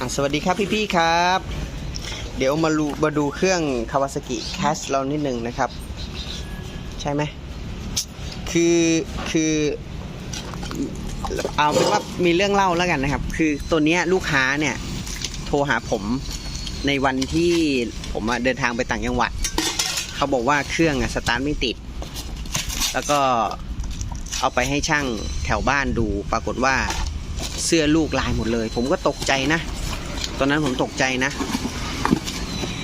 อะสวัสดีครับพี่ๆครับ เดี๋ยวมาดูมาดูเครื่อง Kawasaki Cash เรานิดหนึ่งนะครับ ใช่ไหมคือคือเอาเป็นว่ามีเรื่องเล่าแล้วกันนะครับ คือตัวเนี้ยลูกค้าเนี่ย โทรหาผมในวันที่ผมเดินทางไปต่างจังหวัด เขาบอกว่าเครื่องอะสตาร์ทไม่ติด แล้วก็เอาไปให้ช่างแถวบ้านดู ปรากฏว่าเสื้อลูกลายหมดเลย ผมก็ตกใจนะ ตอนนั้นผมตกใจนะ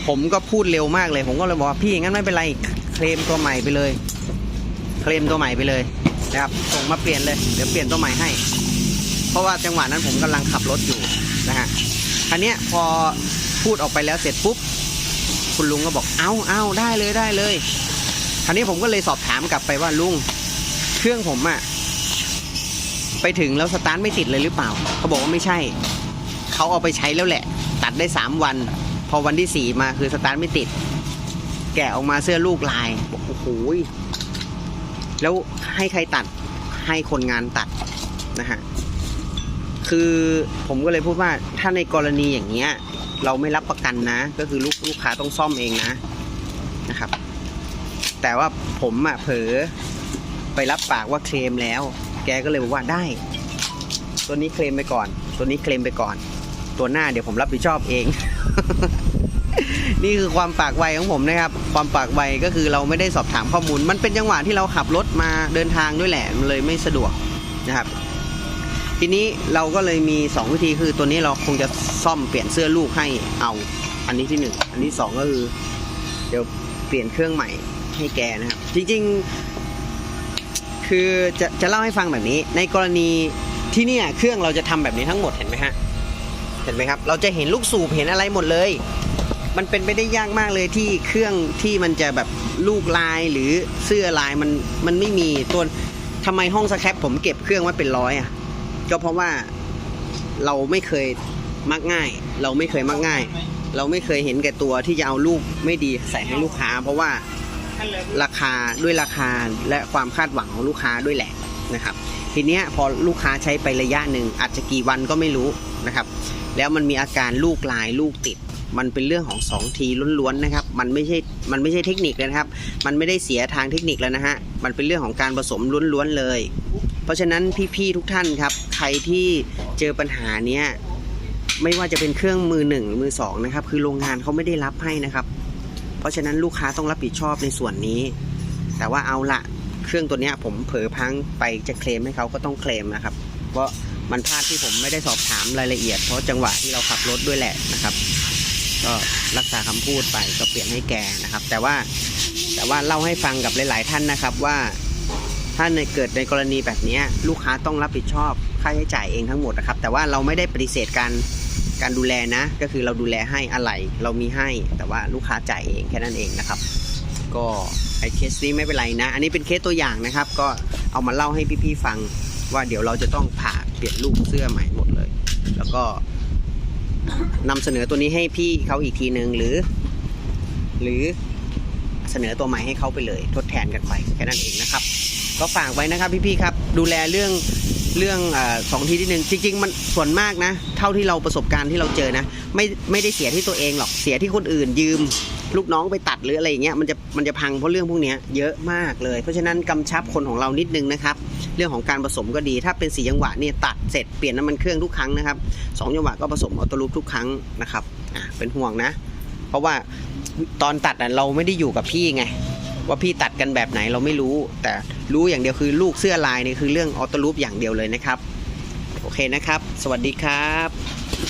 ผมก็พูดเร็วมากเลย ผมก็เลยบอกว่าพี่งั้นไม่เป็นไรเคลมตัวใหม่ไปเลย เคลมตัวใหม่ไปเลยนะครับส่งมาเปลี่ยนเลยเดี๋ยวเปลี่ยนตัวใหม่ให้ เพราะว่าจังหวะนั้นผมกำลังขับรถอยู่นะฮะคันนี้ยพอพูดออกไปแล้วเสร็จปุ๊บคุณลุงก็บอกเอาเอาได้เลยได้เลยคันนี้ผมก็เลยสอบถามกลับไปว่าลุงเครื่องผมอะไปถึงแล้วสตาร์ทไม่ติดเลยหรือเปล่า เขาบอกว่าไม่ใช่ เขาเอาไปใช้แล้วแหละ ตัดได้สามวัน พอวันที่สี่มาคือสตาร์ทไม่ติด แกะออกมาเสื้อลูกลายโอ้โหแล้วให้ใครตัดให้คนงานตัดนะฮะคือผมก็เลยพูดว่าถ้าในกรณีอย่างเงี้ย เราไม่รับประกันนะ ก็คือลูกลูกค้าต้องซ่อมเองนะนะครับ แต่ว่าผมอะเผลอไปรับปากว่าเคลมแล้ว แกก็เลยบอกว่าได้ ตัวนี้เคลมไปก่อน ตัวนี้เคลมไปก่อน ตัวหน้าเดี๋ยวผมรับผิดชอบเอง นี่คือความปากไวของผมนะครับ ความปากไวก็คือเราไม่ได้สอบถามข้อมูล มันเป็นจังหวะที่เราขับรถมาเดินทางด้วยแหละมันเลยไม่สะดวกนะครับ ทีนี้เราก็เลยมี 2 วิธีคือตัวนี้เราคงจะซ่อมเปลี่ยนเสื้อลูกให้เอา อันนี้ที่ 1 อันที่2ก็คือ เดี๋ยวเปลี่ยนเครื่องใหม่ให้แกนะครับ จริงๆ คือจะจะเล่าให้ฟังแบบนี้ ในกรณีที่เนี่ยเครื่องเราจะทำแบบนี้ทั้งหมดเห็นไหมฮะ เห็นไหมครับ เราจะเห็นลูกสูบเห็นอะไรหมดเลย มันเป็นไปได้ยากมากเลยที่เครื่องที่มันจะแบบลูกลายหรือเสื้อลายมันมันไม่มีตัวทำไมห้องสแครปผมเก็บเครื่องไว้เป็นร้อยอะก็เพราะว่าเราไม่เคยมักง่าย เราไม่เคยมักง่าย เราไม่เคยเห็นแก่ตัวที่จะเอาลูกไม่ดีใส่ให้ลูกค้า เพราะว่าราคาด้วยราคาและความคาดหวังของลูกค้าด้วยแหละนะครับ ทีเนี้ยพอลูกค้าใช้ไประยะหนึ่งอาจจะกี่วันก็ไม่รู้ นะครับ แล้วมันมีอาการลูกลายลูกติด มันเป็นเรื่องของ2ทีล้วนๆนะครับ มันไม่ใช่ มันไม่ใช่เทคนิคเลยนะครับ มันไม่ได้เสียทางเทคนิคแล้วนะฮะ มันเป็นเรื่องของการผสมล้วนๆเลย เพราะฉะนั้นพี่ๆทุกท่านครับ ใครที่เจอปัญหาเนี้ยไม่ว่าจะเป็นเครื่องมือหนึ่งมือสองนะครับ คือโรงงานเขาไม่ได้รับให้นะครับ เพราะฉะนั้นลูกค้าต้องรับผิดชอบในส่วนนี้ แต่ว่าเอาละเครื่องตัวเนี้ยผมเผลอพังไปจะเคลมให้เขาก็ต้องเคลมนะครับ เพราะ มันพลาดที่ผมไม่ได้สอบถามรายละเอียด เพราะจังหวะที่เราขับรถด้วยแหละนะครับ ก็รักษาคำพูดไปก็เปลี่ยนให้แกนะครับ แต่ว่าแต่ว่าเล่าให้ฟังกับหลาย ๆ ท่านนะครับว่าถ้าในเกิดในกรณีแบบนี้ลูกค้าต้องรับผิดชอบค่าใช้จ่ายเองทั้งหมดนะครับ แต่ว่าเราไม่ได้ปฏิเสธการการดูแลนะ ก็คือเราดูแลให้อะไรเรามีให้ แต่ว่าลูกค้าจ่ายเองแค่นั้นเองนะครับ ก็ไอเคสนี้ไม่เป็นไรนะ อันนี้เป็นเคสตัวอย่างนะครับ ก็เอามาเล่าให้พี่ๆฟังว่าเดี๋ยวเราจะต้องผ่า ปลี่ยนลูกเสื้อใหม่หมดเลย แล้วก็นำเสนอตัวนี้ให้พี่เขาอีกทีหนึ่งหรือ หรือเสนอตัวใหม่ให้เขาไปเลย ทดแทนกันไปแค่นั้นเองนะครับ ก็ฝากไว้นะครับพี่ๆครับ ดูแลเรื่องเรื่องอสองทีที่หนึ่งจริง ๆ มันส่วนมากนะ เท่าที่เราประสบการณ์ที่เราเจอนะ ไม่ไม่ได้เสียที่ตัวเองหรอกเสียที่คนอื่นยืม ลูกน้องไปตัดหรืออะไรอย่างเงี้ยมันจะมันจะพังเพราะเรื่องพวกเนี้ยเยอะมากเลย เพราะฉะนั้นกำชับคนของเรานิดนึงนะครับ เรื่องของการผสมก็ดี ถ้าเป็นสีจังหวะเนี่ยตัดเสร็จเปลี่ยนน้ำมันเครื่องทุกครั้งนะครับสองจังหวะก็ผสมออโต้ลูปทุกครั้งนะครับอะเป็นห่วงนะ เพราะว่าตอนตัดเราไม่ได้อยู่กับพี่ไงว่าพี่ตัดกันแบบไหนเราไม่รู้ แต่รู้อย่างเดียวคือลูกเสื้อลายนี่คือเรื่องออโต้ลูปอย่างเดียวเลยนะครับ โอเคนะครับ สวัสดีครับ